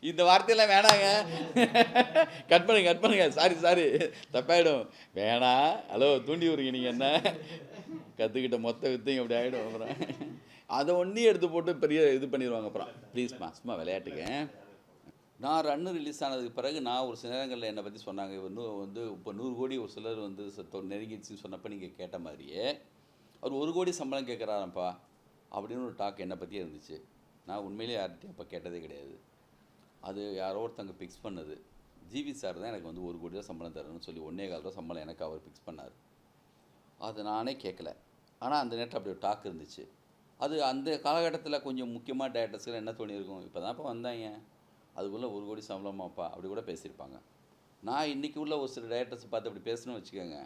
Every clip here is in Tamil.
இந்த வார்த்தையெல்லாம் வேணாங்க. கட் பண்ணுங்க கட் பண்ணுங்க. சாரி சாரி தப்பாயிடும். வேணாம் ஹலோ தூண்டி விடுங்க நீங்கள் என்ன? கற்றுக்கிட்ட மொத்த வித்தையும் அப்படி ஆகிடும் அப்புறம். அதை ஒன்றையும் எடுத்து போட்டு பெரிய இது பண்ணிடுவாங்க அப்புறம். ப்ளீஸ்மா சும்மா விளையாட்டுக்கு. நான் ரன்னு ரிலீஸ் ஆனதுக்கு பிறகு நான் ஒரு சில நேரங்களில் என்னை பற்றி சொன்னாங்க. இவர் இன்னும் வந்து இப்போ நூறு கோடி ஒரு சிலர் வந்து ச- நெருங்கிடுச்சுன்னு சொன்னப்போ நீங்கள் கேட்ட மாதிரியே அவர் ஒரு கோடி சம்பளம் கேட்குறாரப்பா அப்படின்னு ஒரு டாக் என்னை பற்றியே இருந்துச்சு. நான் உண்மையிலேயே யார்கிட்டையும் அப்போ கேட்டதே கிடையாது. அது யாரோ ஒருத்தங்க ஃபிக்ஸ் பண்ணது. ஜிவி சார் தான் எனக்கு வந்து ஒரு கோடி ரூபா சம்பளம் தரணும்னு சொல்லி ஒன்றே கால் ரூபா சம்பளம் எனக்கு அவர் ஃபிக்ஸ் பண்ணார். அது நானே கேட்கல ஆனால் அந்த நேரத்தில் அப்படி ஒரு டாக் இருந்துச்சு. அது அந்த காலகட்டத்தில் கொஞ்சம் முக்கியமாக டேரக்டர்ஸ்க்கு என்ன தோணியிருக்கும்? இப்போ தான்ப்பா வந்தாங்க அதுக்குள்ளே ஒரு கோடி சம்பளமாப்பா? அப்படி கூட பேசியிருப்பாங்க. நான் இன்றைக்கி உள்ள ஒரு சில டேரக்டர்ஸ் பார்த்து அப்படி பேசணும்னு வச்சுக்கோங்க.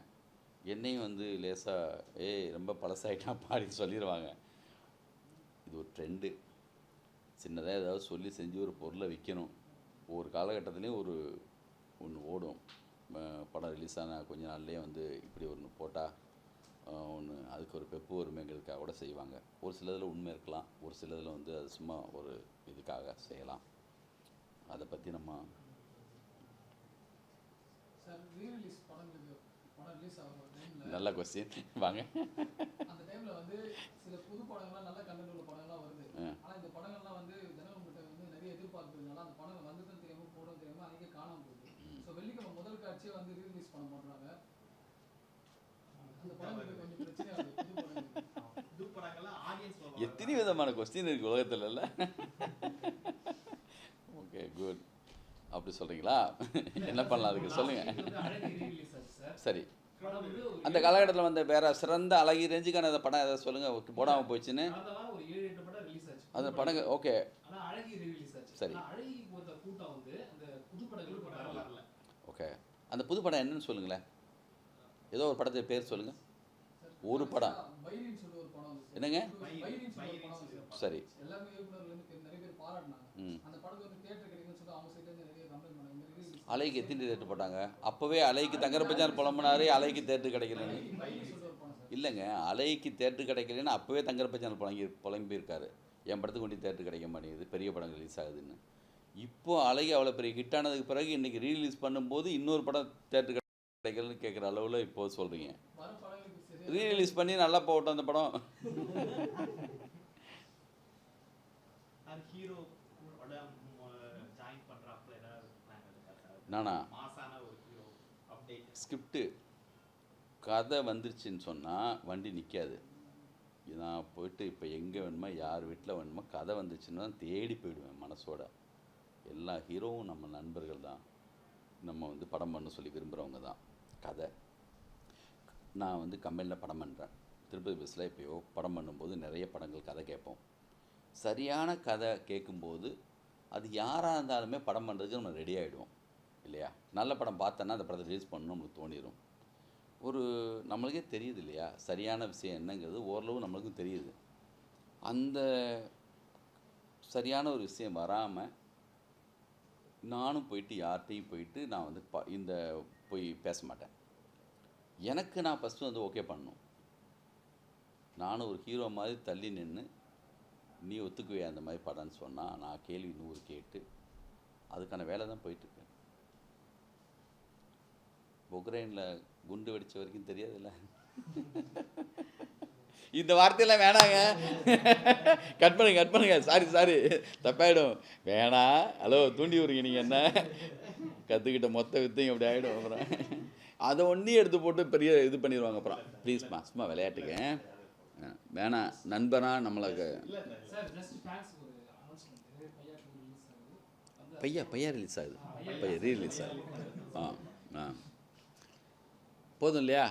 என்னையும் வந்து லேசாக ஏய் ரொம்ப பழசாயிட்டான் பாடி சொல்லிடுவாங்க இது ஒரு ட்ரெண்டு சின்னதாக ஏதாவது சொல்லி செஞ்சு ஒரு பொருளை விற்கணும் ஒவ்வொரு காலகட்டத்துலேயும் ஒரு ஒன்று ஓடும். படம் ரிலீஸ் ஆன கொஞ்ச நாள்லேயே வந்து இப்படி ஒன்று போட்டால் ஒன்று அதுக்கு ஒரு பெப்பு வருமேங்கிறதுக்காக கூட செய்வாங்க. ஒரு சிலதில் உண்மை இருக்கலாம். ஒரு சிலதில் வந்து அது சும்மா ஒரு இதுக்காக செய்யலாம். அதை பற்றி நம்ம நல்ல கொஸ்டின் வாங்க. அந்த டைமில் வந்து சில புது படங்கள்லாம் நல்ல கண்டென்ட் உள்ள ஆ. ஆனால் இந்த படங்கள்லாம் வந்து ஜனங்கள்கிட்ட வந்து நிறைய எதிர்பார்ப்பு இருந்தனால அந்த படம் வந்ததும் தெரியாம போடும் தெரியாம அன்றைக்கே காணாம போகுது. ஸோ வெள்ளிக்கிழமை முதல் காட்சியை வந்து ரீரிலீஸ் பண்ண மாட்டாங்க அந்த படங்களுக்கு கொஞ்சம் பிரச்சனை ஆகுது புது படங்களுக்கு புது படங்கள்லாம் ஆடியன்ஸ் எத்தனை விதமான கொஸ்டின் இருக்குது உலகத்தில் இல்லை? ஓகே குட் அப்படி சொல்கிறீங்களா என்ன பண்ணலாம் அதுக்கு? சொல்லுங்கள் சார். அந்த காலகட்டத்தில் வந்த வேற சிறந்த அழகி ரேஞ்சுக்கான அந்த படம் ஏதாவது சொல்லுங்கள் போடாமல் போச்சுன்னு கடந்த வாரம் ஒரு ஏழு எட்டு படம் ரிலீஸ் ஆச்சு அந்த படங்க ஓகே சரி. ஓகே அந்த புது படம் என்னன்னு சொல்லுங்களேன். ஏதோ ஒரு படத்தை பேர் சொல்லுங்கள் ஒரு படம். என்னங்க? சரி. தேட்டர் அலைக்கு எத்தனை தேட்டு போட்டாங்க? அப்போவே அலைக்கு தங்கரப்பச்சான் புலம்புனாரு அலைக்கு தேட்டு கிடைக்கலன்னு. இல்லைங்க. அலைக்கு தேட்டர் கிடைக்கலன்னு அப்போவே தங்கரப்பச்சான் புலங்கி புலம்பியிருக்காரு. என் படத்துக்கு கொண்டு தேட்டர் கிடைக்க மாட்டேங்குது பெரிய படம் ரிலீஸ் ஆகுதுன்னு. இப்போ அலைக்கு அவ்வளோ பெரிய ஹிட் ஆனதுக்கு பிறகு இன்றைக்கி ரீலீஸ் பண்ணும்போது இன்னொரு படம் தேட்டர் கிடைக்கலன்னு கேட்குற அளவில் இப்போ சொல்கிறீங்க ரீரிலீஸ் பண்ணி நல்லா போகட்டும் அந்த படம். நானா? ஸ்கிரிப்டு கதை வந்துருச்சுன்னு சொன்னால் வண்டி நிற்காது நான் போயிட்டு இப்போ எங்கே வேணுமோ யார் வீட்டில் வேணுமோ கதை வந்துச்சுன்னா தேடி போயிடுவேன் மனசோட. எல்லா ஹீரோவும் நம்ம நண்பர்கள் தான். நம்ம வந்து படம் பண்ண சொல்லி விரும்புகிறவங்க தான். கதை. நான் வந்து கம்பெனியில் படம் பண்ணுறேன் திருப்பதி பஸ்ஸில் எப்போயோ படம் பண்ணும்போது நிறைய படங்கள் கதை கேட்போம். சரியான கதை கேட்கும்போது அது யாராக இருந்தாலுமே படம் பண்ணுறதுக்கு நம்ம ரெடி ஆகிடுவோம் இல்லையா? நல்ல படம் பார்த்தோன்னா அந்த படத்தை ரிலீஸ் பண்ணணும் நம்மளுக்கு தோணிடும் ஒரு நம்மளுக்கே தெரியுது இல்லையா சரியான விஷயம் என்னங்கிறது ஓரளவு நம்மளுக்கும் தெரியுது. அந்த சரியான ஒரு விஷயம் வராமல் நானும் போயிட்டு யார்கிட்டையும் போயிட்டு நான் வந்து ப இந்த போய் பேச மாட்டேன். எனக்கு நான் ஃபஸ்ட்டு வந்து ஓகே பண்ணணும். நானும் ஒரு ஹீரோ மாதிரி தள்ளி நின்று நீ ஒத்துக்குவே அந்த மாதிரி படம்னு சொன்னால் நான் கேள்வி நூறு கேட்டு அதுக்கான வேலை தான் போயிட்டுருக்கேன் உக்ரைனில் குண்டு வெடிச்ச வரைக்கும் தெரியாதுல்ல. இந்த வார்த்தையெல்லாம் வேணாங்க. கட் பண்ணுங்க கட் பண்ணுங்க. சாரி சாரி தப்பாயிடும். வேணாம் ஹலோ தூண்டி விடுங்க நீங்கள் என்ன? கற்றுக்கிட்ட மொத்த வித்தையும் அப்படி ஆகிடும் அப்புறம். அதை ஒன்றையும் எடுத்து போட்டு பெரிய இது பண்ணிடுவாங்க அப்புறம். ப்ளீஸ்மா சும்மா விளையாட்டுக்கு. வேணாம் நண்பனா நம்மளுக்கு ரிலீஸ் ஆகுது. பையா பையா ரிலீஸ் ஆகுது. பையா ரீ ரிலீஸ் ஆகுது. ஆ ஆ. போதும் இல்லையா?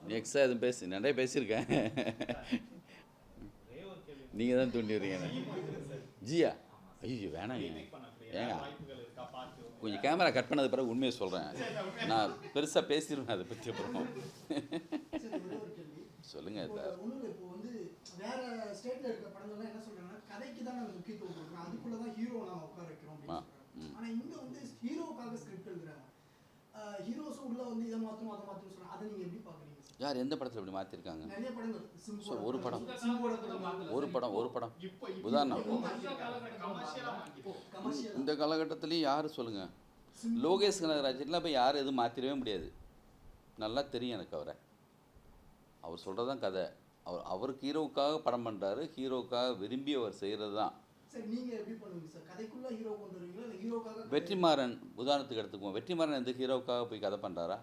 எக்ஸ்ட்ரா எதுவும் பேசி நிறைய பேசியிருக்கேன். நீங்கள் தான் தூண்டி விடுறீங்க. ஜியா? ஐயோ பண்ணக்கூடிய ஏங்க கொஞ்சம் கேமரா கட் பண்ணது பிறகு உண்மையை சொல்கிறேன் நான் பெருசாக பேசிடுவேன் அதை பற்றி அப்புறம். அப்படின்னு ஆ, ம். ஹீரோஸும் உள்ள வந்து இதை மாத்தணும் அதை மாத்தணும் சொல்றாங்க அதை நீங்க எப்படி பாக்குறீங்க? சார் யார் எந்த படத்தில் இப்படி மாற்றிருக்காங்க நிறைய படங்கள். So, ஒரு படம். ஒரு படம் ஒரு படம். உதாரணம். இந்த காலகட்டத்துலேயும் யார் சொல்லுங்கள் லோகேஷ் கனகராஜன்லாம் போய் யாரும் எதுவும் மாற்றிடவே முடியாது. நல்லா தெரியும் எனக்கு அவரை. அவர் சொல்கிறது தான் கதை. அவர் அவருக்கு ஹீரோவுக்காக படம் பண்ணுறாரு ஹீரோவுக்காக விரும்பி அவர் செய்கிறது தான் வெற்றிமாறன் உதாரணத்துக்கு எடுத்துக்குவோம். வெற்றிமாறன் எந்த ஹீரோவுக்காக போய் கதை பண்ணுறாரா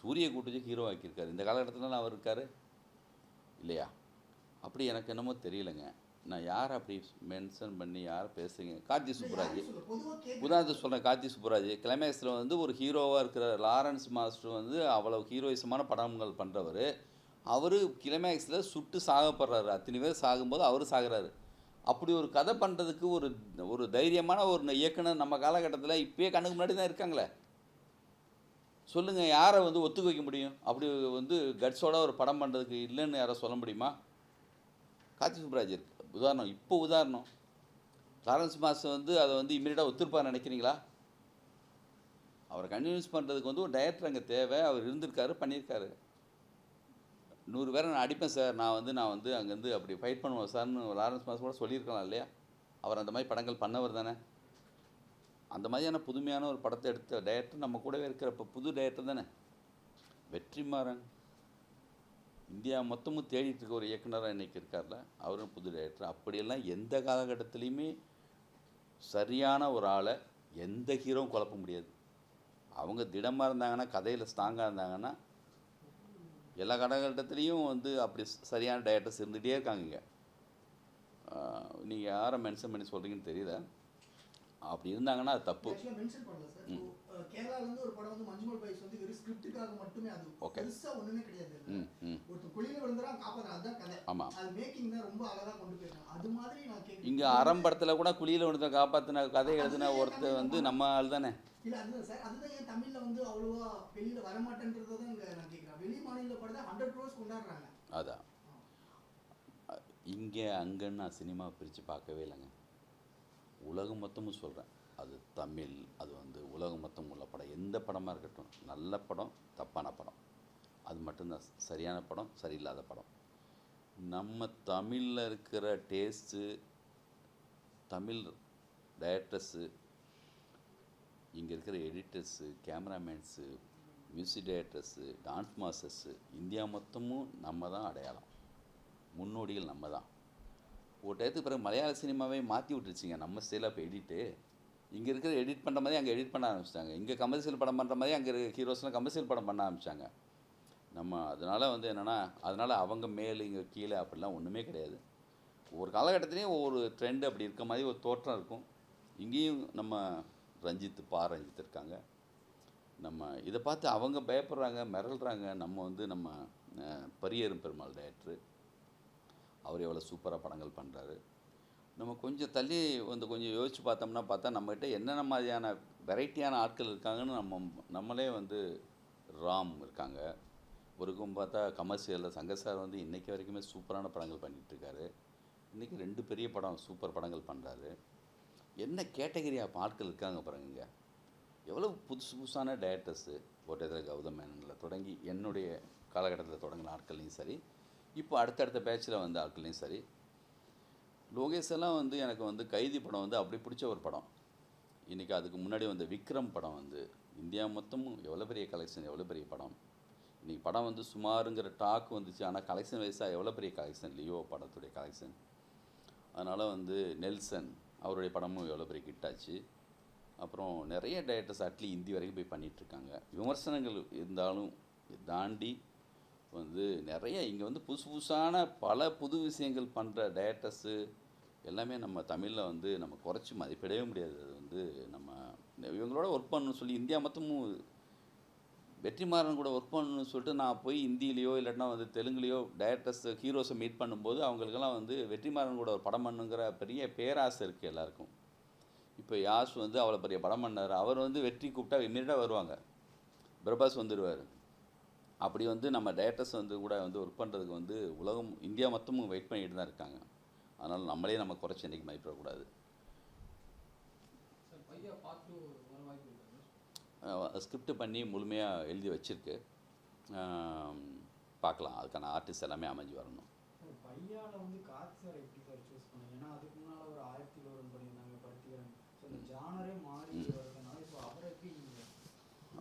சூரிய கூட்டுச்சு ஹீரோ ஆக்கியிருக்காரு. இந்த காலகட்டத்தில் அவர் இருக்காரு? இல்லையா? அப்படி எனக்கு என்னமோ தெரியலைங்க. நான் யார் அப்படி மென்ஷன் பண்ணி யார் பேசுறீங்க? கார்த்தி சுப்புராஜ். உதாரணத்துக்கு சொல்கிறேன் கார்த்தி சுப்புராஜ். கிளைமேக்ஸில் வந்து ஒரு ஹீரோவாக இருக்கிற லாரன்ஸ் மாஸ்டர் வந்து அவ்வளவு ஹீரோயிசமான படங்கள் பண்ணுறவர் அவர் கிளைமேக்ஸில் சுட்டு சாகப்படுறாரு. அத்தனை பேர் சாகும்போது அவர் சாகுறாரு. அப்படி ஒரு கதை பண்ணுறதுக்கு ஒரு ஒரு தைரியமான ஒரு இயக்குனர் நம்ம காலகட்டத்தில் இப்பயே கண்ணுக்கு முன்னாடி தான் இருக்காங்களே. சொல்லுங்கள் யாரை வந்து ஒத்துக்க வைக்க முடியும்? அப்படி வந்து கட்ஸோட ஒரு படம் பண்ணுறதுக்கு இல்லைன்னு யாரை சொல்ல முடியுமா? கார்த்தி சுப்ராஜ் இருக்கு. உதாரணம் இப்போ உதாரணம். லாரன்ஸ் மாஸ்டர் வந்து அதை வந்து இமீடியட்டாக ஒத்துருப்பார் நினைக்கிறீங்களா? அவரை கன்வின்ஸ் பண்ணுறதுக்கு வந்து ஒரு டைரக்டர் அங்கே தேவை. அவர் இருந்திருக்காரு பண்ணியிருக்காரு. நூறு பேரை நான் அடிப்பேன் சார். நான் வந்து நான் வந்து அங்கேருந்து அப்படி ஃபைட் பண்ணுவேன் சார்னு லாரன்ஸ் மாஸ் கூட சொல்லியிருக்கலாம் இல்லையா? அவர் அந்த மாதிரி படங்கள் பண்ணவர் தானே. அந்த மாதிரியான புதுமையான ஒரு படத்தை எடுத்த டைரக்டர் நம்ம கூடவே இருக்கிற இப்போ புது டைரக்டர் தானே. வெற்றிமாறன். இந்தியா மொத்தமும் தேடிட்டு இருக்க ஒரு இயக்குனராக இன்னைக்கு இருக்கார்ல. அவரும் புது டைரக்டர் அப்படியெல்லாம் எந்த காலகட்டத்துலேயுமே சரியான ஒரு ஆளை எந்த ஹீரோவும் குழப்ப முடியாது. அவங்க திடமாக இருந்தாங்கன்னா கதையில் ஸ்ட்ராங்காக இருந்தாங்கன்னா எல்லா காலகட்டத்துலேயும் வந்து அப்படி சரியான டைரக்டர்ஸ் இருந்துகிட்டே இருக்காங்க நீங்கள் யாரை மென்ஷன் பண்ணி சொல்கிறீங்கன்னு தெரியல. அப்படி இருந்தாங்கன்னா அது தப்பு. ஆக்சுவலா மென்ஷன் பண்ணல சார் இப்போ, அஹ், கேரளால இருந்து ஒரு படம் வந்து மஞ்சுமல் பாய்ஸ் வந்து வெறும் ஸ்கிரிப்டுக்காக மட்டுமே அது Okay. பெருசா ஒண்ணுமே கிடையாது ம் ம். ஒருத்தர் குழியில விழுந்துறா காப்பாத்துற அதுதான் கதை. ஆமாம் அது மேக்கிங் தான் ரொம்ப அழகா கொண்டு போயிருக்காங்க. அது மாதிரி நான் இங்கே அறம்படத்தில் கூட குழியில் ஒருத்தன் காப்பாற்றின கதை எழுதின ஒருத்தர் வந்து நம்ம ஆள் தானே இல்ல அதுதான் சார் அதுதான் ஏன் தமிழ்ல வந்து அவ்வளவா வெளியில வரமாட்டேன்றதை தான் இங்க நான் கேட்கிறேன். வெளி மாநில படத்தை ஹண்ட்ரட் க்ரோஸ் கொண்டாடுறாங்க. அதான் இங்கே அங்கன்னு நான் சினிமா பிரித்து பார்க்கவே இல்லைங்க. உலகம் மொத்தமும் சொல்கிறேன் அது தமிழ் அது வந்து உலகம் மொத்தம் உள்ள படம். எந்த படமாக இருக்கட்டும் நல்ல படம் தப்பான படம். அது மட்டும்தான் சரியான படம் சரியில்லாத படம். நம்ம தமிழில் இருக்கிற டேஸ்ட்டு தமிழ் டைரக்டர்ஸு இங்கே இருக்கிற editors cameramans music directors dance masters India மொத்தமும் நம்ம தான் அடையாளம். முன்னோடிகள் நம்ம தான். ஒரு டயத்துக்கு பிறகு மலையாள சினிமாவே மாற்றி விட்டுருச்சிங்க. நம்ம ஸ்டைலாக இப்போ எடிட்டு இங்கே இருக்கிற எடிட் பண்ணுற மாதிரி அங்கே எடிட் பண்ண ஆரம்பிச்சிட்டாங்க. இங்கே கமர்ஷியல் படம் பண்ணுற மாதிரி அங்கே இருக்க ஹீரோஸ்லாம் கமர்ஷியல் படம் பண்ண ஆரம்பிச்சாங்க. நம்ம அதனால் வந்து என்னென்னா அதனால் அவங்க மேலே இங்கே கீழே அப்படிலாம் ஒன்றுமே கிடையாது. ஒவ்வொரு காலகட்டத்துலேயும் ஒவ்வொரு ட்ரெண்ட் அப்படி இருக்க மாதிரி ஒரு தோற்றம் இருக்கும். இங்கேயும் நம்ம ரஞ்சித் பா ரஞ்சித் இருக்காங்க. நம்ம இதை பார்த்து அவங்க பயப்படுறாங்க மிரள்றாங்க. நம்ம வந்து நம்ம பரியேறும் பெருமாள் டேரக்டரு அவர் எவ்வளோ சூப்பராக படங்கள் பண்ணுறாரு நம்ம கொஞ்சம் தள்ளி வந்து கொஞ்சம் யோசித்து பார்த்தோம்னா பார்த்தா நம்மகிட்ட என்னென்ன மாதிரியான வெரைட்டியான ஆட்கள் இருக்காங்கன்னு நம்ம நம்மளே வந்து ராம் இருக்காங்க. ஒருக்கும் பார்த்தா கமர்ஷியலில் சங்கசார் வந்து இன்றைக்கி வரைக்குமே சூப்பரான படங்கள் பண்ணிகிட்ருக்காரு இன்றைக்கி ரெண்டு பெரிய படம் சூப்பர் படங்கள் பண்ணுறாரு என்ன கேட்டகரி ஆட்கள் இருக்காங்க பாருங்க எவ்வளோ புதுசு புதுசான டேரக்டர்ஸு ஓட்டத்தில் கௌதம் மேனனில் தொடங்கி என்னுடைய காலகட்டத்தில் தொடங்கின ஆட்கள்லையும் சரி இப்போ அடுத்தடுத்த பேட்சில் வந்த ஆட்கள்லையும் சரி லோகேஷ் எல்லாம் வந்து எனக்கு வந்து கைதி படம் வந்து அப்படி பிடிச்ச ஒரு படம். இன்றைக்கி அதுக்கு முன்னாடி வந்த விக்ரம் படம் வந்து இந்தியா மொத்தமும் எவ்வளோ பெரிய கலெக்ஷன் எவ்வளோ பெரிய படம். இன்றைக்கி படம் வந்து சுமாருங்கிற டாக் வந்துச்சு. ஆனால் கலெக்ஷன் வைஸாக எவ்வளோ பெரிய கலெக்ஷன் லியோ படத்துடைய கலெக்ஷன் அதனால் வந்து நெல்சன் அவருடைய படமும் எவ்வளோ பெரிய ஹிட் ஆச்சு. அப்புறம் நிறைய டைரக்டர்ஸ் அட்லி இந்தி வரைக்கும் போய் பண்ணிகிட்ருக்காங்க விமர்சனங்கள் இருந்தாலும் தாண்டி வந்து நிறைய இங்கே வந்து புதுசு புதுசான பல புது விஷயங்கள் பண்ணுற டைரக்டர்ஸு எல்லாமே நம்ம தமிழில் வந்து நம்ம குறைச்சி மதிப்பிடவே முடியாது. அது வந்து நம்ம இவங்களோட ஒர்க் பண்ணணும்னு சொல்லி இந்தியா மொத்தமும் வெற்றிமாறன் கூட ஒர்க் பண்ணணும்னு சொல்லிட்டு நான் போய் ஹிந்திலேயோ இல்லாட்டினா வந்து தெலுங்குலேயோ டைரக்டர்ஸ் ஹீரோஸை மீட் பண்ணும்போது அவங்களுக்கெல்லாம் வந்து வெற்றிமாறன் கூட ஒரு படம் பண்ணுங்கிற பெரிய பேராசை இருக்குது எல்லாருக்கும். இப்போ யாஷ் வந்து அவ்வளோ பெரிய படம் பண்ணார். அவர் வந்து வெற்றி கூப்பிட்டா இமீடியட்டாக வருவாங்க. பிரபாஸ் வந்துடுவார் அப்படி வந்து நம்ம டைரக்டர்ஸ் வந்து கூட வந்து ஒர்க் பண்ணுறதுக்கு வந்து உலகம் இந்தியா மொத்தமும் வெயிட் பண்ணிட்டு தான் இருக்காங்க. அதனால் நம்மளே நம்ம குறைச்சி இன்றைக்கி மதிப்பிடக்கூடாது. ஸ்கிரிப்ட் பண்ணி முழுமையாக எழுதி வச்சிருக்கு. பார்க்கலாம். அதுக்கான ஆர்டிஸ்ட் எல்லாமே அமைஞ்சு வரணும். பையால வந்து கார்த்தி சார் எப்படி சார் சூஸ் பண்ணீங்க? ஏன்னா அதுக்கு முன்னால ஒரு ஆயிரத்தி ஒரு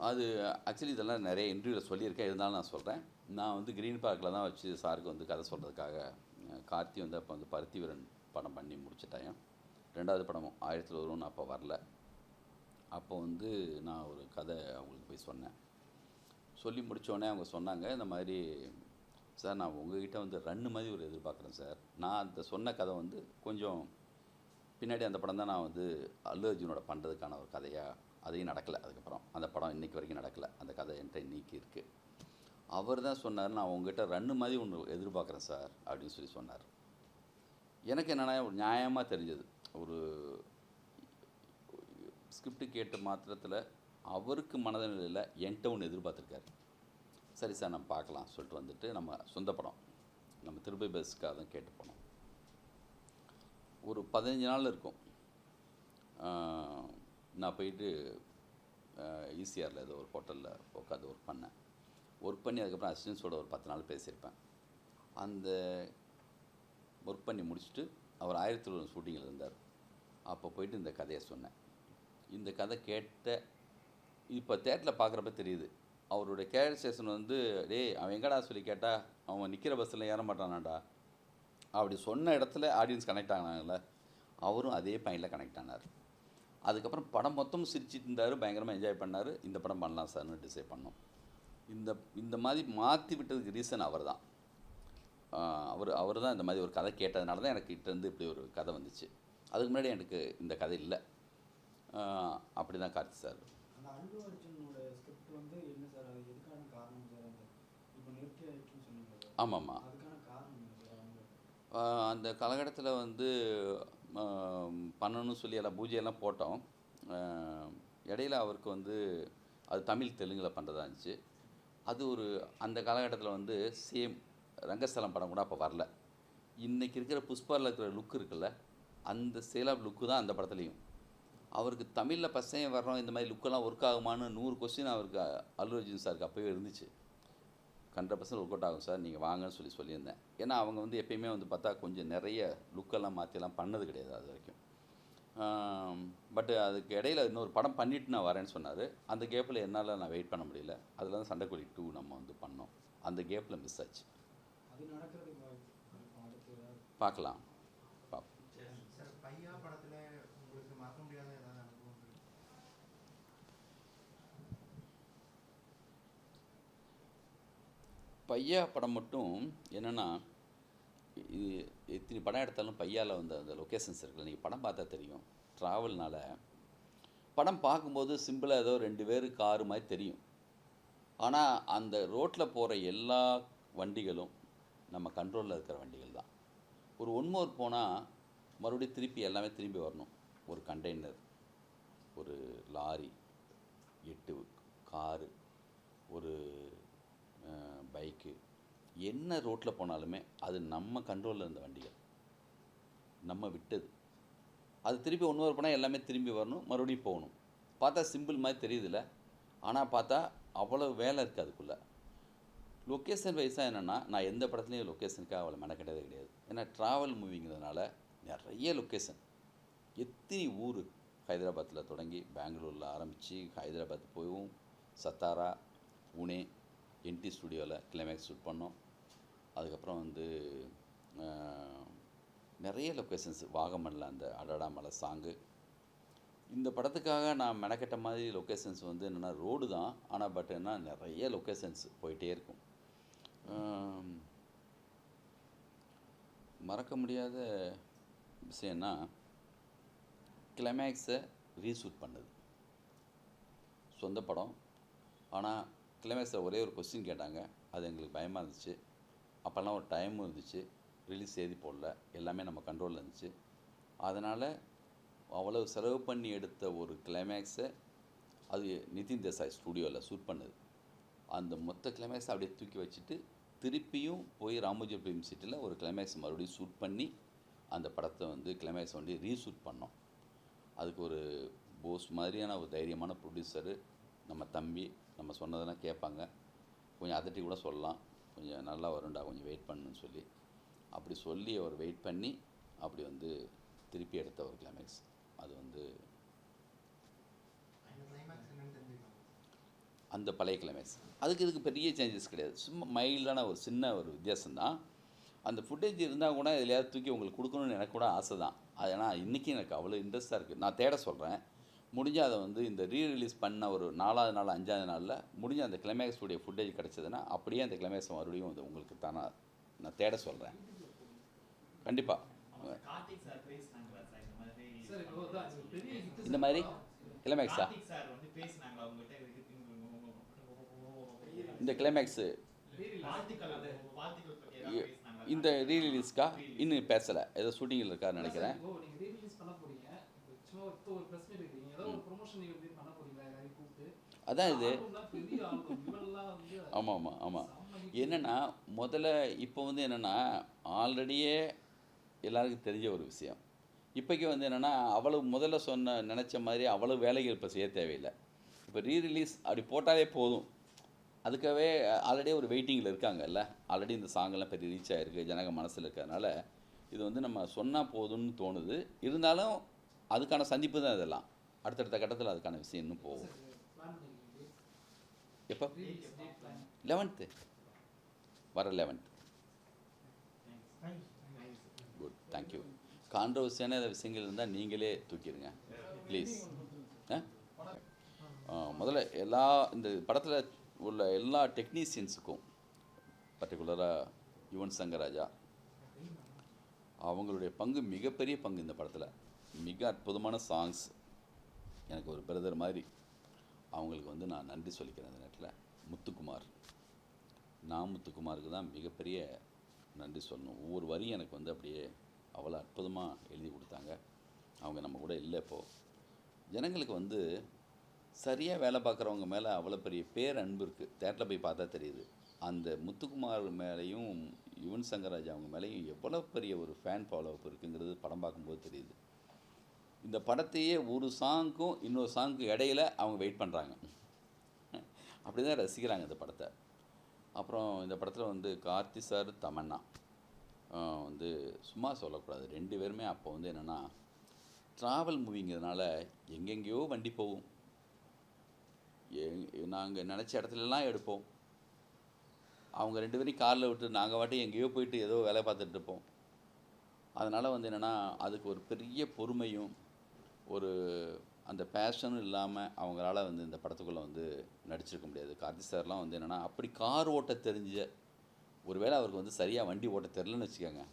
அது ஆக்சுவலி இதெல்லாம் நிறைய இன்டர்வியூவில் சொல்லியிருக்கேன். இருந்தாலும் நான் சொல்கிறேன் நான் வந்து க்ரீன் பார்க்கில் தான் வச்சு சாருக்கு வந்து கதை சொல்கிறதுக்காக கார்த்தி வந்து அப்போ வந்து பருத்தி வீரன் படம் பண்ணி முடிச்சிட்டேன் ரெண்டாவது படமும் ஆயிரத்தில் ஒருவன் அப்போ வரல. அப்போ வந்து நான் ஒரு கதை அவங்களுக்கு போய் சொன்னேன். சொல்லி முடித்தோடனே அவங்க சொன்னாங்க இந்த மாதிரி சார் நான் உங்ககிட்ட வந்து ரன்னு மாதிரி ஒரு எதிர்பார்க்குறேன் சார். நான் அந்த சொன்ன கதை வந்து கொஞ்சம் பின்னாடி அந்த படம் தான் நான் வந்து அல்லு அர்ஜுனோட பண்ணுறதுக்கான ஒரு கதையாக அதையும் நடக்கலை அதுக்கப்புறம். அந்த படம் இன்றைக்கி வரைக்கும் நடக்கலை. அந்த கதை என்கிட்ட இன்னைக்கு இருக்குது அவர் தான் சொன்னார் நான் உங்ககிட்ட ரன்னு மாதிரி ஒன்று எதிர்பார்க்குறேன் சார் அப்படின்னு சொல்லி சொன்னார். எனக்கு என்னென்னா ஒரு நியாயமாக தெரிஞ்சது. ஒரு ஸ்கிரிப்ட் கேட்ட மாத்திரத்தில் அவருக்கு மனதில் என்கிட்ட ஒன்று எதிர்பார்த்துருக்காரு. சரி சார் நம்ம பார்க்கலாம் சொல்லிட்டு வந்துட்டு நம்ம சொந்த படம். நம்ம திருப்பி பஸ்க்காக தான் கேட்டு போனோம். ஒரு பதினஞ்சு நாள் இருக்கும். நான் போயிட்டு ஈசிஆரில் ஏதோ ஒரு ஹோட்டலில் உட்காந்து ஒர்க் பண்ணேன். ஒர்க் பண்ணி அதுக்கப்புறம் அசிஸ்டன்ஸோட ஒரு பத்து நாள் பேசியிருப்பேன். அந்த ஒர்க் பண்ணி முடிச்சுட்டு அவர் ஆயிரத்தி ஒரு ஷூட்டிங்கில் இருந்தார். அப்போ போயிட்டு இந்த கதையை சொன்னேன். இந்த கதை கேட்ட இப்போ தேட்டரில் பார்க்குறப்ப தெரியுது. அவருடைய கேரக்டரைசேஷன் வந்து டேய் அவன் எங்கடா சொல்லி கேட்டால் அவன் நிற்கிற பஸ்ஸில் ஏற மாட்டானாடா? அப்படி சொன்ன இடத்துல ஆடியன்ஸ் கனெக்ட் ஆனாங்கல்ல அவரும் அதே பாயிண்டில் கனெக்ட் ஆனார். அதுக்கப்புறம் படம் மொத்தம் சிரிச்சிட்டு இருந்தார் பயங்கரமாக என்ஜாய் பண்ணார். இந்த படம் பண்ணலாம் சார்னு டிசைட் பண்ணோம். இந்த இந்த மாதிரி மாற்றி விட்டதுக்கு ரீசன் அவர் தான் அவர் அவர் தான் இந்த மாதிரி ஒரு கதை கேட்டதுனால தான் எனக்கு இருந்து இப்படி ஒரு கதை வந்துச்சு. அதுக்கு முன்னாடி எனக்கு இந்த கதை இல்லை. அப்படி தான் கார்த்தி சார் அந்த அல்லு அந்த காலகட்டத்தில் வந்து பண்ணணும்னு சொல்லி எல்லாம் பூஜையெல்லாம் போட்டோம். இடையில அவருக்கு வந்து அது தமிழ் தெலுங்கில் பண்ணுறதா இருந்துச்சு. அது ஒரு அந்த காலகட்டத்தில் வந்து சேம் ரங்கஸ்தலம் படம் கூட அப்போ வரல. இன்றைக்கி இருக்கிற புஷ்பாவில் இருக்கிற லுக் இருக்குல்ல அந்த சேல் ஆஃப் லுக்கு தான் அந்த படத்துலையும். அவருக்கு தமிழில் பசங்க வர்றோம் இந்த மாதிரி லுக்கெல்லாம் ஒர்க் ஆகுமான்னு நூறு கொஸ்டின் அவருக்கு அல்லு அர்ஜுன் சாருக்கு அப்போயே இருந்துச்சு. ஹண்ட்ரட் பர்சன்ட் ஒர்க் அவுட் ஆகும் சார். நீங்கள் வாங்கன்னு சொல்லி சொல்லியிருந்தேன். ஏன்னா அவங்க வந்து எப்பயுமே வந்து பார்த்தா கொஞ்சம் நிறைய லுக்கெல்லாம் மாற்றிலாம் பண்ணது கிடையாது அது வரைக்கும். பட் அதுக்கு இடையில இன்னொரு படம் பண்ணிட்டு நான் வரேன்னு சொன்னார். அந்த கேப்பில் என்னால் நான் வெயிட் பண்ண முடியல. அதில் தான் சண்டைக்கோழி டூ நம்ம வந்து பண்ணோம். அந்த கேப்பில் மிஸ் ஆச்சு. பார்க்கலாம் பார்ப்போம் சார் பையா படத்துல உங்களுக்கு மறக்க முடியாத ஏதாவது அனுபவம் இருக்கு? பையா படம் மட்டும் என்னென்னா இது எத்தனை படம் எடுத்தாலும் பையாவில் வந்து அந்த லொக்கேஷன்ஸ் இருக்குல்ல நீங்கள் படம் பார்த்தா தெரியும். ட்ராவல்னால படம் பார்க்கும்போது சிம்பிளாக ஏதோ ரெண்டு பேர் காரு மாதிரி தெரியும். ஆனால் அந்த ரோட்டில் போகிற எல்லா வண்டிகளும் நம்ம கண்ட்ரோலில் இருக்கிற வண்டிகள் தான். ஒரு ஒன்மோர் போனால் மறுபடியும் திருப்பி எல்லாமே திரும்பி வரணும். ஒரு கண்டெய்னர் ஒரு லாரி எட்டு காரு ஒரு பைக்கு. என்ன ரோட்டில் போனாலுமே அது நம்ம கண்ட்ரோலில் இருந்த வண்டிகள். நம்ம விட்டது. அது திருப்பி ஒன்று போனால் எல்லாமே திரும்பி வரணும் மறுபடியும் போகணும். பார்த்தா சிம்பிள் மாதிரி தெரியுதுல்ல. ஆனால் பார்த்தா அவ்வளோ வேலை இருக்குது அதுக்குள்ளே. லொக்கேஷன் வைஸாக என்னென்னா நான் எந்த படத்துலையும் லொக்கேஷனுக்காக அவ்வளோ மெனக்கிட்டதே கிடையாது. ஏன்னா ட்ராவல் மூவிங்கிறதுனால நிறைய லொக்கேஷன் எத்தனை ஊர் ஹைதராபாத்தில் தொடங்கி பெங்களூரில் ஆரம்பித்து ஹைதராபாத் போயும் சத்தாரா புனே என்டி ஸ்டுடியோவில் கிளைமேக்ஸ் ஷூட் பண்ணோம். அதுக்கப்புறம் வந்து நிறைய லொக்கேஷன்ஸ் வாகமனில் அந்த அடடா மலை சாங்கு இந்த படத்துக்காக நான் மெனக்கெட்ட மாதிரி லொக்கேஷன்ஸ் வந்து என்னென்னா ரோடு தான். ஆனால் பட் என்ன நிறைய லொக்கேஷன்ஸ் போயிட்டே இருக்கும். மறக்க முடியாத விஷயம்னா கிளைமேக்ஸை ரீஷூட் பண்ணது. சொந்த படம். ஆனால் கிளைமேக்ஸில் ஒரே ஒரு கொஸ்டின் கேட்டாங்க. அது எங்களுக்கு பயமாக இருந்துச்சு. அப்போல்லாம் ஒரு டைமும் இருந்துச்சு. ரிலீஸ் செய்தி போடல. எல்லாமே நம்ம கண்ட்ரோலில் இருந்துச்சு. அதனால் அவ்வளவு செலவு பண்ணி எடுத்த ஒரு கிளைமேக்ஸை அது நிதின் தேசாய் ஸ்டூடியோவில் ஷூட் பண்ணுது. அந்த மொத்த கிளைமேக்ஸை அப்படியே தூக்கி வச்சுட்டு திருப்பியும் போய் ராமோஜி ஃபிலிம் சிட்டியில் ஒரு கிளைமேக்ஸ் மறுபடியும் ஷூட் பண்ணி அந்த படத்தை வந்து கிளைமேக்ஸ் வந்து ரீஷூட் பண்ணோம். அதுக்கு ஒரு போஸ் மாதிரியான ஒரு தைரியமான ப்ரொடியூசரு நம்ம தம்பி நம்ம சொன்னதெல்லாம் கேட்பாங்க. கொஞ்சம் அதட்டி கூட சொல்லலாம். கொஞ்சம் நல்லா வரும்டா கொஞ்சம் வெயிட் பண்ணுன்னு சொல்லி. அப்படி சொல்லி அவர் வெயிட் பண்ணி அப்படி வந்து திருப்பி எடுத்த ஒரு கிளைமேக்ஸ் அது வந்து அந்த பழைய கிளைமேக்ஸ் அதுக்கு இதுக்கு பெரிய சேஞ்சஸ் கிடையாது. சும்மா மைல்டான ஒரு சின்ன ஒரு வித்தியாசம்தான். அந்த ஃபுட்டேஜ் இருந்தால் கூட எதுலையாவது தூக்கி உங்களுக்கு கொடுக்கணும்னு எனக்கு கூட ஆசை தான் அது ஏன்னா இன்றைக்கி எனக்கு அவ்வளோ இன்ட்ரெஸ்ட்டாக இருக்குது நான் தேட சொல்கிறேன் முடிஞ்சால் அதை வந்து இந்த ரீ ரிலீஸ் பண்ண ஒரு நாலாவது நாள் அஞ்சாவது நாளில் முடிஞ்ச அந்த கிளைமேக்ஸ் உடைய ஃபுட்டேஜ் கிடச்சதுன்னா அப்படியே அந்த கிளைமேக்ஸ் மறுபடியும் வந்து உங்களுக்கு தானா நான் தேட சொல்கிறேன் கண்டிப்பாக இந்த மாதிரி கிளைமேக்ஸா கார்த்திக் சார் வந்து பேசினாங்களா உங்ககிட்ட இந்த கிளைமேக்ஸு இந்த ரீ ரிலீஸ்க்கா இன்னும் பேசலை. ஏதோ ஷூட்டிங்கில் இருக்காருன்னு நினைக்கிறேன். அதான் இது. ஆமாம் ஆமாம் ஆமாம். என்னென்னா முதல்ல இப்போ வந்து என்னென்னா ஆல்ரெடியே எல்லாருக்கும் தெரிஞ்ச ஒரு விஷயம். இப்போக்கி வந்து என்னென்னா அவ்வளவு முதல்ல சொன்ன நினச்ச மாதிரி அவ்வளவு வேலைகள் இப்போ செய்ய தேவையில்லை. இப்போ ரீ ரிலீஸ் அப்படி போட்டாலே போதும். அதுக்காகவே ஆல்ரெடி ஒரு வெயிட்டிங்கில் இருக்காங்கல்ல. ஆல்ரெடி இந்த சாங்கெல்லாம் பெரிய ரீச் ஆகிருக்கு ஜனங்க மனசில் இருக்கிறதுனால. இது வந்து நம்ம சொன்னால் போதும்னு தோணுது. இருந்தாலும் அதுக்கான சந்திப்பு தான் இதெல்லாம். அடுத்தடுத்த கட்டத்தில் அதுக்கான விஷயம் இன்னும் போகும். எப்போ? லெவன்த்து வர eleventh thank you good thank you கான்ட்ரவர்சியான விஷயங்கள் இருந்தால் நீங்களே தூக்கிடுங்க. ப்ளீஸ் முதல்ல எல்லா இந்த படத்தில் உள்ள எல்லா டெக்னீஷியன்ஸுக்கும் பர்டிகுலராக யுவன் சங்கர் ராஜா அவங்களுடைய பங்கு மிகப்பெரிய பங்கு இந்த படத்தில். மிக அற்புதமான சாங்ஸ் எனக்கு ஒரு பிரதர் மாதிரி அவங்களுக்கு வந்து நான் நன்றி சொல்லிக்கிறேன் இந்த நேரத்தில். முத்துக்குமார். நான் முத்துக்குமாருக்கு தான் மிகப்பெரிய நன்றி சொல்லணும். ஒவ்வொரு வரியும் எனக்கு வந்து அப்படியே அவ்வளோ அற்புதமாக எழுதி கொடுத்தாங்க. அவங்க நம்ம கூட இல்லை இப்போது ஜனங்களுக்கு வந்து சரியாக வேலை பார்க்குறவங்க மேலே அவ்வளோ பெரிய பேர் அன்பு இருக்குது தேட்டரில் போய் பார்த்தா தெரியுது. அந்த முத்துக்குமார் மேலேயும் யுவன் சங்கர் அவங்க மேலேயும் எவ்வளோ பெரிய ஒரு ஃபேன் ஃபாலோஅப் இருக்குங்கிறது படம் பார்க்கும்போது தெரியுது. இந்த படத்தையே ஒரு சாங்க்கும் இன்னொரு சாங்க்கு இடையில அவங்க வெயிட் பண்ணுறாங்க அப்படி தான் ரசிக்கிறாங்க இந்த படத்தை. அப்புறம் இந்த படத்தில் வந்து கார்த்தி சார் தமன்னா. வந்து சும்மா சொல்லக்கூடாது. ரெண்டு பேருமே அப்போ வந்து என்னென்னா ட்ராவல் மூவிங்கிறதுனால எங்கெங்கேயோ வண்டி போகும். நாங்கள் நினச்ச இடத்துலலாம் எடுப்போம். அவங்க ரெண்டு பேரையும் காரில் விட்டு நாங்கள் வாட்டி எங்கேயோ போயிட்டு ஏதோ வேலை பார்த்துட்டு இருப்போம். அதனால் வந்து என்னென்னா அதுக்கு ஒரு பெரிய பொறுமையும் ஒரு அந்த பேஷனும் இல்லாமல் அவங்களால வந்து இந்த படத்துக்குள்ளே வந்து நடிச்சிருக்க முடியாது. கார்த்தி சார்லாம் வந்து என்னென்னா அப்படி கார் ஓட்ட தெரிஞ்ச ஒருவேளை அவருக்கு வந்து சரியாக வண்டி ஓட்ட தெரிலன்னு வச்சுக்கோங்க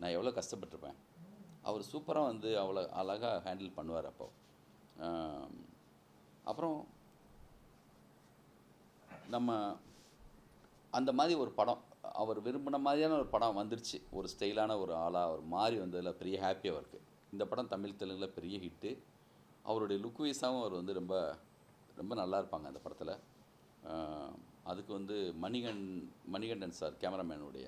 நான் எவ்வளோ கஷ்டப்பட்டிருப்பேன். அவர் சூப்பராக வந்து அவ்வளோ அழகாக ஹேண்டில் பண்ணுவார் அப்போ. அப்புறம் நம்ம அந்த மாதிரி ஒரு படம் அவர் விரும்பின மாதிரியான ஒரு படம் வந்துருச்சு. ஒரு ஸ்டைலான ஒரு ஆளாக அவர் மாறி வந்ததில் பெரிய ஹாப்பி அவருக்கு. இந்த படம் தமிழ் தெலுங்கில் பெரிய ஹிட்டு அவருடைய லுக் வைஸாகவும் அவர் வந்து ரொம்ப ரொம்ப நல்லா இருப்பாங்க அந்த படத்தில். அதுக்கு வந்து மணிகண் மணிகண்டன் சார் கேமராமேனுடைய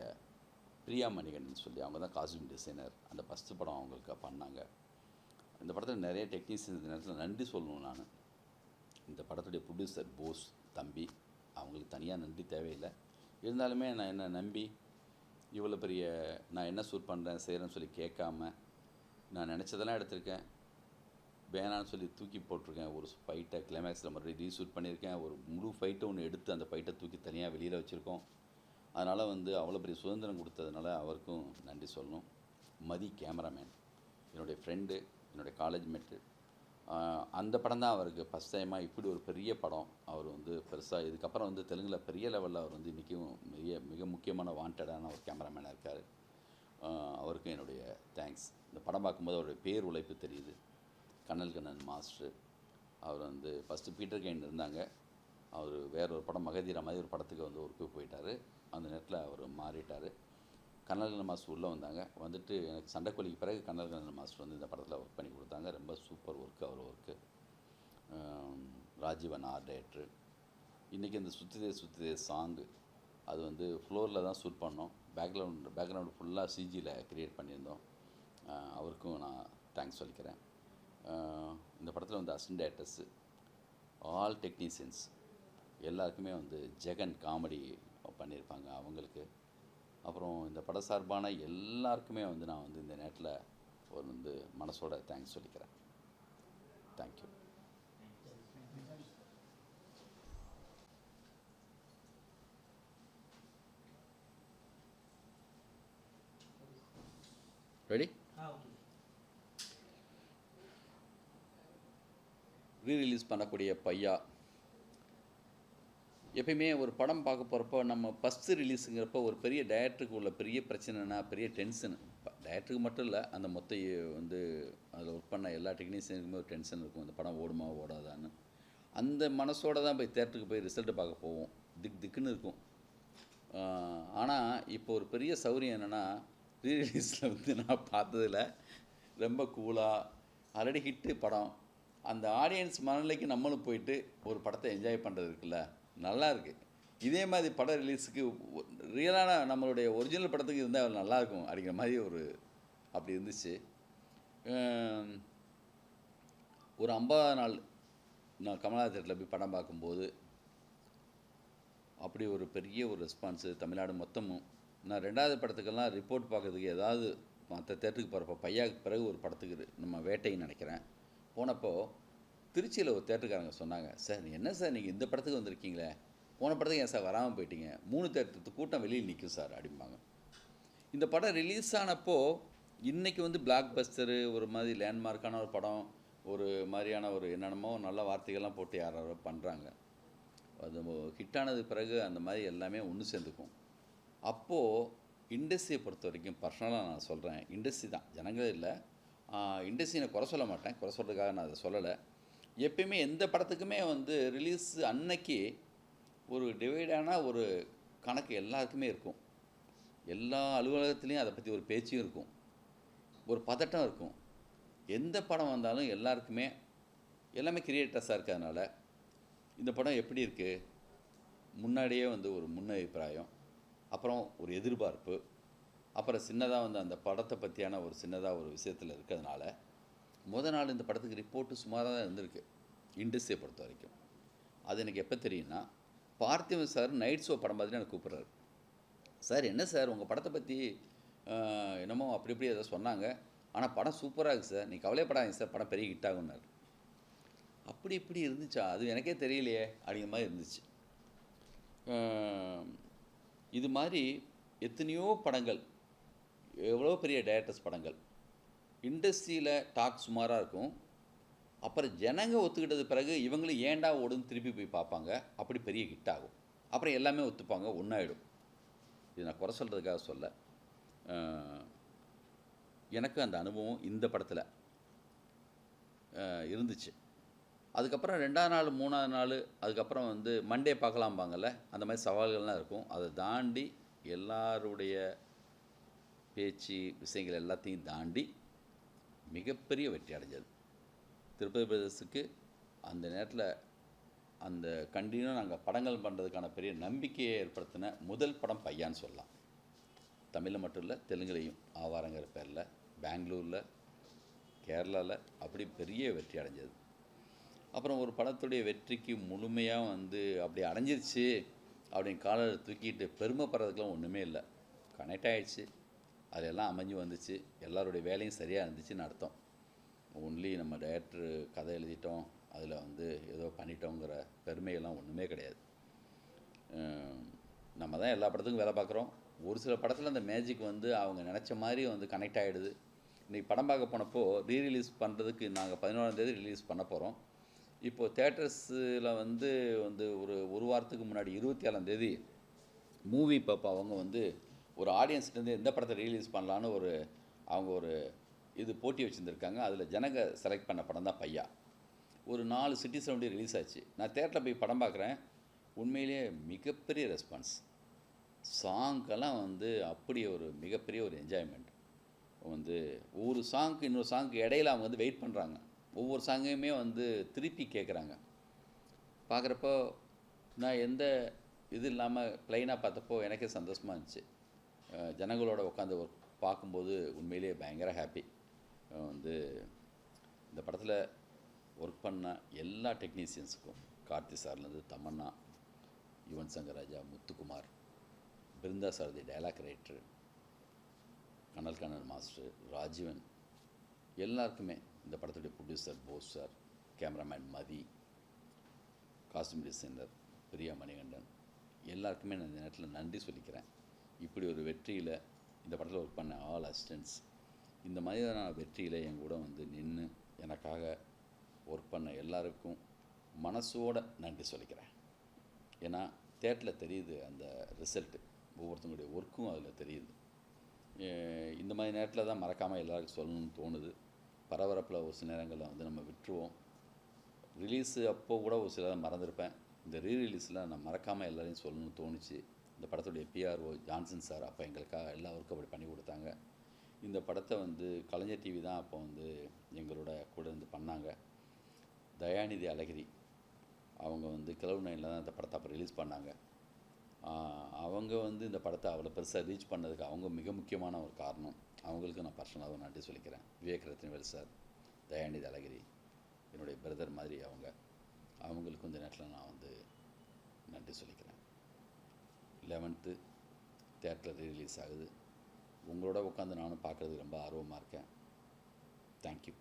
பிரியா மணிகண்டன் சொல்லி அவங்க தான் காஸ்டியூம் டிசைனர் அந்த ஃபஸ்ட்டு படம் அவங்களுக்கு பண்ணாங்க. இந்த படத்தில் நிறைய டெக்னீஷியன்ஸ் இந்த நேரத்தில் நன்றி சொல்லணும் நான். இந்த படத்துடைய ப்ரொடியூசர் போஸ் தம்பி அவங்களுக்கு தனியாக நன்றி தேவையில்லை. இருந்தாலுமே நான் என்ன நம்பி இவ்வளோ பெரிய நான் என்ன ஷூட் பண்ணுறேன் செய்கிறேன்னு சொல்லி கேட்காம நான் நினச்சதெல்லாம் எடுத்திருக்கேன். வேணான்னு சொல்லி தூக்கி போட்டிருக்கேன். ஒரு ஃபைட்டை கிளைமேக்ஸில் மறுபடியும் ரீஷூட் பண்ணியிருக்கேன். ஒரு முழு ஃபைட்டை ஒன்று எடுத்து அந்த ஃபைட்டை தூக்கி தனியாக வெளியில் வச்சுருக்கோம். அதனால் வந்து அவ்வளோ பெரிய சுதந்திரம் கொடுத்ததுனால அவருக்கும் நன்றி சொல்லணும். மதி கேமராமேன். என்னுடைய ஃப்ரெண்டு என்னுடைய காலேஜ் மேட்டு அந்த படம் தான் அவருக்கு ஃபஸ்ட் டைமாக இப்படி ஒரு பெரிய படம் அவர் வந்து பெருசாக இதுக்கப்புறம் வந்து தெலுங்கில் பெரிய லெவலில் அவர் வந்து இன்றைக்கும் மிக மிக முக்கியமான வாண்டடான ஒரு கேமராமேனாக இருக்கார். அவருக்கும் என்னுடைய தேங்க்ஸ் இந்த படம் பார்க்கும்போது அவருடைய பேர் உழைப்பு தெரியுது. கண்ணல் கண்ணன் மாஸ்டர். அவர் வந்து ஃபஸ்ட்டு பீட்டர் கைன் இருந்தாங்க. அவர் வேற ஒரு படம் மகதீரா மாதிரி ஒரு படத்துக்கு வந்து ஒர்க்கு போயிட்டார். அந்த நேரத்தில் அவர் மாறிட்டார். கண்ணல்கண்ணன் மாஸ்டர் உள்ளே வந்தாங்க. வந்துட்டு எனக்கு சண்டைக்கோழிக்கு பிறகு கண்ணல்கண்ணன் மாஸ்டர் வந்து இந்த படத்தில் ஒர்க் பண்ணி கொடுத்தாங்க. ரொம்ப சூப்பர் ஒர்க்கு அவர் ஒர்க்கு ராஜீவன் ஆர் டைரக்டர் இன்றைக்கி இந்த சுத்திதே சுத்திதே சாங்கு அது வந்து ஃப்ளோரில் தான் ஷூட் பண்ணோம். பேக்ரவுண்ட் பேக்ரவுண்டு ஃபுல்லாக சிஜியில் க்ரியேட் பண்ணியிருந்தோம். அவருக்கும் நான் தேங்க்ஸ் சொல்லிக்கிறேன். இந்த படத்தில் வந்து அசிஸ்டன்ட் டேரக்டர்ஸு ஆல் டெக்னீஷியன்ஸ் எல்லாருக்குமே வந்து ஜெகன் காமெடி பண்ணியிருப்பாங்க அவங்களுக்கு. அப்புறம் இந்த பட சார்பான எல்லாருக்குமே வந்து நான் வந்து இந்த நேரத்தில் ஒரு வந்து மனசோட தேங்க்ஸ் சொல்லிக்கிறேன். Thank you Ready? ரீ ரிலீஸ் பண்ணக்கூடிய பையா. எப்பயுமே ஒரு படம் பார்க்க போகிறப்போ நம்ம ஃபஸ்ட்டு ரிலீஸுங்கிறப்போ ஒரு பெரிய டேரக்டருக்கு உள்ள பெரிய பிரச்சனைனா பெரிய டென்ஷன் டேரக்டருக்கு மட்டும் இல்லை அந்த மொத்த வந்து அதில் ஒர்க் பண்ண எல்லா டெக்னீஷியனுக்குமே ஒரு டென்ஷன் இருக்கும். அந்த படம் ஓடுமா ஓடாதான்னு. அந்த மனசோட தான் போய் தேட்டருக்கு போய் ரிசல்ட்டு பார்க்க போவோம். திக் திக்குன்னு இருக்கும். ஆனால் இப்போ ஒரு பெரிய சௌரியம் என்னென்னா ரீ ரிலீஸில் வந்து நான் பார்த்ததில் ரொம்ப கூலாக ஆல்ரெடி ஹிட்டு படம். அந்த ஆடியன்ஸ் மனநிலைக்கு நம்மளும் போயிட்டு ஒரு படத்தை என்ஜாய் பண்ணுறது இருக்குல்ல நல்லா இருக்குது இதே மாதிரி படம் ரிலீஸுக்கு ரியலான நம்மளுடைய ஒரிஜினல் படத்துக்கு இருந்தால் நல்லாயிருக்கும் அப்படிங்கிற மாதிரி ஒரு அப்படி இருந்துச்சு. ஒரு ஐம்பதாம் நாள் நான் கமலா தேட்டரில் போய் படம் பார்க்கும்போது அப்படி ஒரு பெரிய ஒரு ரெஸ்பான்ஸு தமிழ்நாடு மொத்தமும் நான் ரெண்டாவது படத்துக்கெல்லாம் ரிப்போர்ட் பார்க்கறதுக்கு ஏதாவது மற்ற தேட்டருக்கு போகிறப்ப பையாவுக்கு பிறகு ஒரு படத்துக்கு நம்ம வேட்டைன்னு நினைக்கிறேன். போனப்போ திருச்சியில் ஒரு தேட்டருக்காரங்க சொன்னாங்க சார் என்ன சார் நீங்கள் இந்த படத்துக்கு வந்திருக்கீங்களே? போன படத்துக்கு ஏன் சார் வராமல் போயிட்டீங்க? மூணு தேட்டருக்கு கூட்டம் வெளியில் நிற்கும் சார் அப்படிம்பாங்க. இந்த படம் ரிலீஸ் ஆனப்போ இன்னைக்கு வந்து பிளாக் பஸ்டரு ஒரு மாதிரி லேண்ட்மார்க்கான ஒரு படம் ஒரு மாதிரியான ஒரு என்னென்னமோ நல்ல வார்த்தைகள்லாம் போட்டு யாரோ பண்ணுறாங்க அது ஹிட்டானது பிறகு அந்த மாதிரி எல்லாமே ஒன்று சேர்ந்துக்கும். அப்போது இண்டஸ்ட்ரியை பொறுத்த வரைக்கும் பர்சனலாக நான் சொல்கிறேன் இண்டஸ்ட்ரி தான். ஜனங்களே இல்லை. இண்டஸ்ட்ரியை நான் குறை சொல்ல மாட்டேன். குறை சொல்கிறதுக்காக நான் அதை சொல்லலை. எப்பயுமே எந்த படத்துக்குமே வந்து ரிலீஸ் அன்னைக்கு ஒரு டிவைடான ஒரு கணக்கு எல்லாருக்குமே இருக்கும். எல்லா அலுவலகத்துலேயும் அதை பற்றி ஒரு பேச்சும் இருக்கும். ஒரு பதட்டம் இருக்கும். எந்த படம் வந்தாலும் எல்லாருக்குமே எல்லாமே கிரியேட்டர்ஸாக இருக்கிறதுனால இந்த படம் எப்படி இருக்குது முன்னாடியே வந்து ஒரு முன் அபிப்பிராயம். அப்புறம் ஒரு எதிர்பார்ப்பு. அப்புறம் சின்னதாக வந்து அந்த படத்தை பற்றியான ஒரு சின்னதாக ஒரு விஷயத்தில் இருக்கிறதுனால முத நாள் இந்த படத்துக்கு ரிப்போர்ட்டு சுமாராக தான் இருந்திருக்கு இண்டஸ்ட்ரியை பொறுத்த வரைக்கும். அது எனக்கு எப்போ தெரியும்னா பார்த்திவன் சார் நைட் ஷோ படம் பார்த்துட்டு எனக்கு கூப்பிட்றாரு. சார் என்ன சார்? உங்கள் படத்தை பற்றி என்னமோ அப்படி இப்படி ஏதோ சொன்னாங்க. ஆனால் படம் சூப்பராக இருக்குது சார். நீ கவலைப்படாதீங்க சார். படம் பெரிய ஹிட் ஆகும்னாரு. அப்படி இப்படி இருந்துச்சா? அது எனக்கே தெரியலையே. அப்படிங்கிற மாதிரி இருந்துச்சு. இது மாதிரி எத்தனையோ படங்கள் எவ்வளோ பெரிய டேரக்டர்ஸ் படங்கள். இண்டஸ்ட்ரியில் டாக் சுமாராக இருக்கும். அப்புறம் ஜனங்க ஒத்துக்கிட்டது பிறகு இவங்களும் ஏன்டா ஓடுன்னு திருப்பி போய் பார்ப்பாங்க. அப்படி பெரிய ஹிட் ஆகும். அப்புறம் எல்லாமே ஒத்துப்பாங்க ஒன்றாயிடும் இது நான் குறை சொல்கிறதுக்காக சொல்ல. எனக்கு அந்த அனுபவம் இந்த படத்தில் இருந்துச்சு. அதுக்கப்புறம் ரெண்டாவது நாள் மூணாவது நாள் அதுக்கப்புறம் வந்து மண்டே பார்க்கலாம்பாங்கல்ல அந்த மாதிரி சவால்கள்லாம் இருக்கும். அதை தாண்டி எல்லாருடைய பேச்சு விஷயங்கள் எல்லாத்தையும் தாண்டி மிகப்பெரிய வெற்றி அடைஞ்சது. திருப்பதி பிரதேசத்துக்கு அந்த நேரத்தில் அந்த கண்டினியூ நாங்கள் படங்கள் பண்ணுறதுக்கான பெரிய நம்பிக்கையை ஏற்படுத்தின முதல் படம் பையான்னு சொல்லலாம். தமிழில் மட்டும் இல்லை தெலுங்குலேயும் ஆவாரங்கிற பேரில் பெங்களூரில் கேரளாவில் அப்படி பெரிய வெற்றி அடைஞ்சது. அப்புறம் ஒரு படத்துடைய வெற்றிக்கு முழுமையாக வந்து அப்படி அடைஞ்சிருச்சு அப்படின்னு காலர் தூக்கிட்டு பெருமைப்படுறதுக்கெலாம் ஒன்றுமே இல்லை. கனெக்ட் ஆகிடுச்சு அதெல்லாம் அமைஞ்சு வந்துச்சு. எல்லாருடைய வேலையும் சரியாக இருந்துச்சுன்னு அர்த்தம். ஒன்லி நம்ம டைரக்டர் கதை எழுதிட்டோம். அதில் வந்து ஏதோ பண்ணிட்டோங்கிற பெருமையெல்லாம் ஒன்றுமே கிடையாது. நம்ம தான் எல்லா படத்துக்கும் வேலை பார்க்குறோம். ஒரு சில படத்தில் அந்த மேஜிக் வந்து அவங்க நினச்ச மாதிரி வந்து கனெக்ட் ஆகிடுது இன்றைக்கி படம் பார்க்க போனப்போ ரீ ரிலீஸ் பண்ணுறதுக்கு நாங்கள் பதினோராந்தேதி ரிலீஸ் பண்ண போகிறோம் இப்போது தேட்டர்ஸில் வந்து வந்து ஒரு ஒரு வாரத்துக்கு முன்னாடி இருபத்தி ஏழாந்தேதி மூவி பாப்பா அவங்க வந்து ஒரு ஆடியன்ஸ்லேருந்து எந்த படத்தை ரிலீஸ் பண்ணலான்னு ஒரு அவங்க ஒரு இது போட்டி வச்சுருந்துருக்காங்க. அதில் ஜனங்க செலக்ட் பண்ண படம் தான் பையா. ஒரு நாலு சிட்டிஸில் வந்து ரிலீஸ் ஆச்சு. நான் தேட்டரில் போய் படம் பார்க்குறேன். உண்மையிலேயே மிகப்பெரிய ரெஸ்பான்ஸ் சாங்கெல்லாம் வந்து அப்படி ஒரு மிகப்பெரிய ஒரு என்ஜாய்மெண்ட் வந்து ஒரு சாங்க்கு இன்னொரு சாங்க்கு இடையில அவங்க வந்து வெயிட் பண்ணுறாங்க ஒவ்வொரு சாங்கையுமே வந்து திருப்பி கேட்குறாங்க பார்க்குறப்போ நான் எந்த இது இல்லாமல் ப்ளைனாக பார்த்தப்போ எனக்கே சந்தோஷமாக இருந்துச்சு. ஜனங்களோட உட்காந்து ஒர்க் பார்க்கும்போது உண்மையிலேயே பயங்கர ஹாப்பி வந்து இந்த படத்தில் ஒர்க் பண்ண எல்லா டெக்னீஷியன்ஸுக்கும் Karthi சார்லேருந்து Tamannaah Yuvan Shankar Raja Muthukumar Brinda Sarathi dialogue writer Kanal Kannan master Rajeevan எல்லாருக்குமே இந்த படத்துடைய producer Bose sir cameraman Mathi costume designer Priya Manikandan எல்லாருக்குமே நான் இந்த நேரத்தில் நன்றி சொல்லிக்கிறேன். இப்படி ஒரு வெற்றியில் இந்த படத்தில் ஒர்க் பண்ண ஆல் அசிஸ்டன்ட்ஸ் இந்த மாதிரியான வெற்றியில் என் கூட வந்து நின்று எனக்காக ஒர்க் பண்ண எல்லாருக்கும் மனசோட நன்றி சொல்லிக்கிறேன். ஏன்னா தேட்டரில் தெரியுது அந்த ரிசல்ட்டு ஒவ்வொருத்தங்களுடைய ஒர்க்கும் அதில் தெரியுது. இந்த மாதிரி நேரத்தில் தான் மறக்காமல் எல்லாருக்கும் சொல்லணும்னு தோணுது. பரபரப்பில் ஒரு சில நேரங்களில் வந்து நம்ம விட்டுருவோம். ரிலீஸு அப்போ கூட ஒரு சில மறந்துருப்பேன். இந்த ரீ ரிலீஸில் நான் மறக்காமல் எல்லாரையும் சொல்லணும்னு தோணுச்சு. இந்த படத்துடைய பிஆர்ஓ ஜான்சன் சார் அப்போ எங்களுக்காக எல்லா ஒர்க்கும் அப்படி பண்ணி கொடுத்தாங்க. இந்த படத்தை வந்து கலைஞர் டிவி தான் அப்போ வந்து எங்களோட கூட இருந்து பண்ணாங்க. தயாநிதி அழகிரி அவங்க வந்து கிளவு நைனில் தான் இந்த படத்தை அப்போ ரிலீஸ் பண்ணாங்க. அவங்க வந்து இந்த படத்தை அவ்வளோ பெருசாக ரீச் பண்ணதுக்கு அவங்க மிக முக்கியமான ஒரு காரணம். அவங்களுக்கு நான் பர்சனலாக நன்றி சொல்லிக்கிறேன். விவேக் ரத்னவேல் சார் தயாநிதி அழகிரி என்னுடைய பிரதர் மாதிரி அவங்க. அவங்களுக்கு இந்த நேரத்தில் நான் வந்து நன்றி சொல்லிக்கிறேன். லெவன்த்து தேட்டரில் ரிலீஸ் ஆகுது. உங்களோட உட்காந்து நானும் பார்க்குறதுக்கு ரொம்ப ஆர்வமாக இருக்கேன். தேங்க்யூ